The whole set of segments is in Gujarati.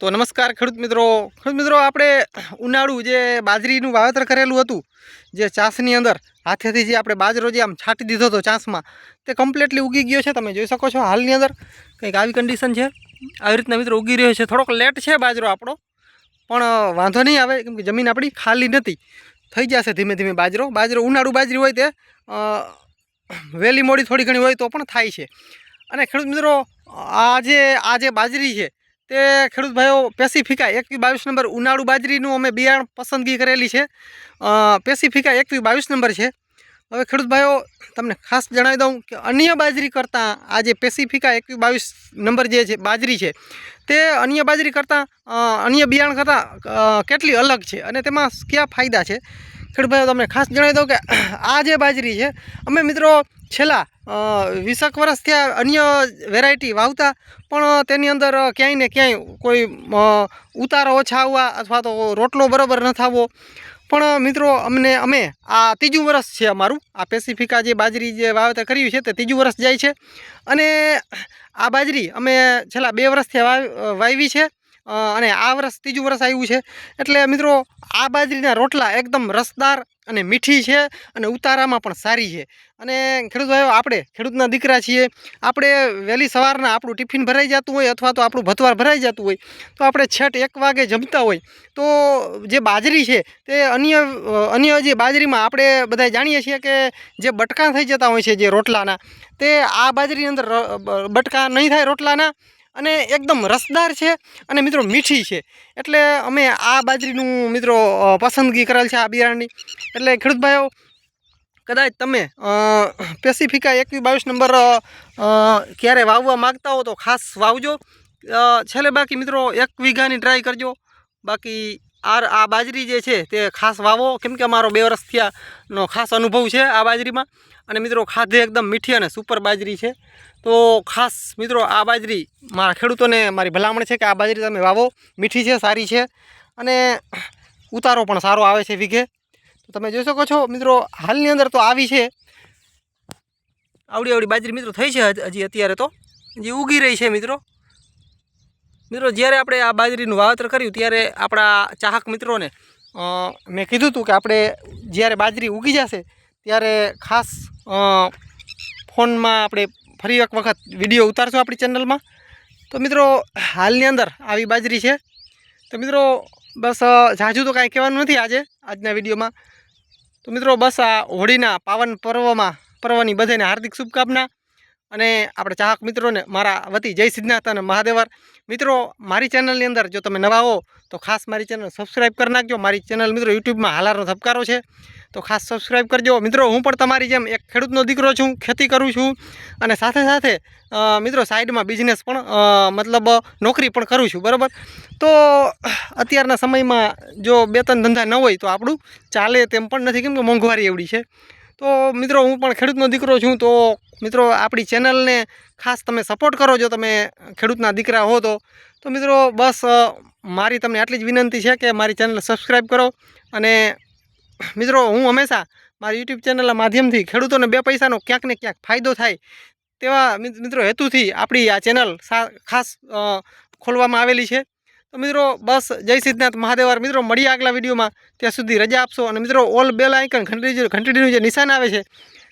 તો નમસ્કાર ખેડૂત મિત્રો. ખેડૂત મિત્રો, આપણે ઉનાળુ જે બાજરીનું વાવેતર કરેલું હતું, જે ચાસની અંદર હાથેથી જે આપણે બાજરો જે આમ છાંટી દીધો હતો ચાસમાં, તે કમ્પ્લીટલી ઉગી ગયો છે. તમે જોઈ શકો છો હાલની અંદર કંઈક આવી કન્ડિશન છે. આવી રીતના મિત્રો ઉગી રહ્યો છે. થોડોક લેટ છે બાજરો આપણો, પણ વાંધો નહીં આવે, કેમ કે જમીન આપણી ખાલી નથી. થઈ જશે ધીમે ધીમે બાજરો. બાજરો ઉનાળુ બાજરી હોય તે વહેલી મોડી થોડી ઘણી હોય તો પણ થાય છે. અને ખેડૂત મિત્રો, આ જે આ જે બાજરી છે તે ખેડૂત ભાઈઓ પેસિફિકા એકવી બાવીસ નંબર ઉનાળુ બાજરીનું અમે બિયારણ પસંદગી કરેલી છે. પેસિફિકા એકવી બાવીસ નંબર છે. હવે ખેડૂત ભાઈઓ, તમને ખાસ જણાવી દઉં કે અન્ય બાજરી કરતાં આ જે પેસિફિકા એકવી બાવીસ નંબર જે છે, બાજરી છે, તે અન્ય બાજરી કરતાં અન્ય બિયારણ કરતાં કેટલી અલગ છે અને તેમાં કયા ફાયદા છે? ખેડૂત ભાઈઓ, તમને ખાસ જણાવી દઉં કે આ જે બાજરી છે, અમે મિત્રો છેલ્લા વીસેક વર્ષ થયા અન્ય વેરાયટી વાવતા, પણ તેની અંદર ક્યાંય ને ક્યાંય કોઈ ઉતારો ઓછા આવવા અથવા તો રોટલો બરાબર ન થવો. પણ મિત્રો, અમને, અમે, આ ત્રીજું વર્ષ છે અમારું. આ પેસિફિકા જે બાજરી જે વાવેતર કર્યું છે તે ત્રીજું વર્ષ જાય છે. અને આ બાજરી અમે છેલ્લા બે વર્ષથી વાવ- છે. અને આ વર્ષ ત્રીજું વર્ષ આવ્યું છે. એટલે મિત્રો, આ બાજરીના રોટલા એકદમ રસદાર અને મીઠી છે અને ઉતારામાં પણ સારી છે. અને ખેડૂત ભાઈઓ, આપણે ખેડૂતના દીકરા છીએ. આપણે વહેલી સવારના આપણું ટિફિન ભરાઈ જતું હોય અથવા તો આપણું ભતવાર ભરાઈ જતું હોય, તો આપણે છેટ એક વાગે જમતા હોય. તો જે બાજરી છે તે અન્ય અન્ય જે બાજરીમાં આપણે બધા જાણીએ છીએ કે જે બટકા થઈ જતા હોય છે જે રોટલાના, તે આ બાજરીની અંદર બટકા નહીં થાય રોટલાના અને એકદમ રસદાર છે અને મિત્રો મીઠી છે. એટલે અમે આ બાજરીનું મિત્રો પસંદગી કરેલ છે આ બિયારણની. એટલે ખેડૂત ભાઈઓ, કદાચ તમે પેસિફિકા એકવીસ બાવીસ નંબર ક્યારે વાવવા માગતા હો તો ખાસ વાવજો. છેલ્લે બાકી મિત્રો એક વીઘાની ટ્રાય કરજો. બાકી આ આ બાજરી જે છે તે ખાસ વાવો. કેમ કે અમારો બે વર્ષ થયાનો ખાસ અનુભવ છે આ બાજરીમાં. અને મિત્રો ખાધે એકદમ મીઠી અને સુપર બાજરી છે. તો ખાસ મિત્રો આ બાજરી મારા ખેડૂતોને મારી ભલામણ છે કે આ બાજરી તમે વાવો. મીઠી છે, સારી છે. અને ઉતારો પણ સારો આવે છે વીઘે. તો તમે જોઈ શકો છો મિત્રો હાલની અંદર તો આવી છે. આવડી આવડી બાજરી મિત્રો થઈ છે હજી અત્યારે તો. જે ઉગી રહી છે મિત્રો. મિત્રો જ્યારે આપણે આ બાજરીનું વાવેતર કર્યું ત્યારે આપણા ચાહક મિત્રોને મેં કીધું હતું કે આપણે જ્યારે બાજરી ઉગી જશે ત્યારે ખાસ ફોનમાં આપણે ફરી એક વખત વીડિયો ઉતારશું આપણી ચેનલમાં. તો મિત્રો હાલની અંદર આવી બાજરી છે. તો મિત્રો બસ અ, તો કાંઈ કહેવાનું નથી આજે આજના વિડીયોમાં. તો મિત્રો બસ આ હોળીના પાવન પર્વમાં પર્વની બધાને હાર્દિક શુભકામના. અને આપણે ચાહક મિત્રોને મારા વતી જય સિદ્ધનાથ અને મહાદેવર. મિત્રો, મારી ચેનલની અંદર જો તમે નવા હો, તો ખાસ મારી ચેનલ સબસ્ક્રાઈબ કરી નાખજો. મારી ચેનલ મિત્રો યુટ્યુબમાં હાલારનો ધબકારો છે, તો ખાસ સબસ્ક્રાઈબ કરજો. મિત્રો, હું પણ તમારી જેમ એક ખેડૂતનો દીકરો છું, ખેતી કરું છું અને સાથે સાથે મિત્રો, સાઈડમાં બિઝનેસ પણ મતલબ, નોકરી પણ કરું છું. બરાબર? તો, અત્યારના સમયમાં જો બે ત્રણ ધંધા ન હોય તો આપણું ચાલે તેમ પણ નથી. કેમ કે મોંઘવારી એવડી છે. તો મિત્રો, હું પણ ખેડૂતનો દીકરો છું, તો મિત્રો, આપણી ચેનલને ખાસ તમે સપોર્ટ કરો જો તમે ખેડૂતના દીકરા હો તો. તો મિત્રો, બસ મારી તમને આટલી જ વિનંતી છે કે મારી ચેનલ સબસ્ક્રાઈબ કરો અને મિત્રો, હું હંમેશા મારી યુટ્યુબ ચેનલના માધ્યમથી ખેડૂતોને બે પૈસાનો ક્યાંક ને ક્યાંક ફાયદો થાય તેવા મિત- મિત્રો, હેતુથી આપણી આ ચેનલ ખાસ ખોલવામાં આવેલી છે. તો મિત્રો, બસ, જય સિદ્ધનાથ મહાદેવર મિત્રો, મળીએ આગલા વિડીયોમાં. ત્યાં સુધી રજા આપશો. અને મિત્રો, ઓલ બેલ આઇકન, ઘંટડી ઘંટડીનું જે નિશાન આવે છે,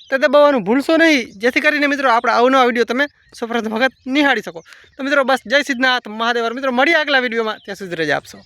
તે દબાવવાનું ભૂલશો નહીં. જેથી કરીને મિત્રો, આપણા અવનવા વીડિયો તમે સૌપ્રથમ વખત નિહાળી શકો. તો મિત્રો, બસ, જય સિદ્ધનાથ મહાદેવર મિત્રો, મળીએ આગલા વિડીયોમાં. ત્યાં સુધી રજા આપશો.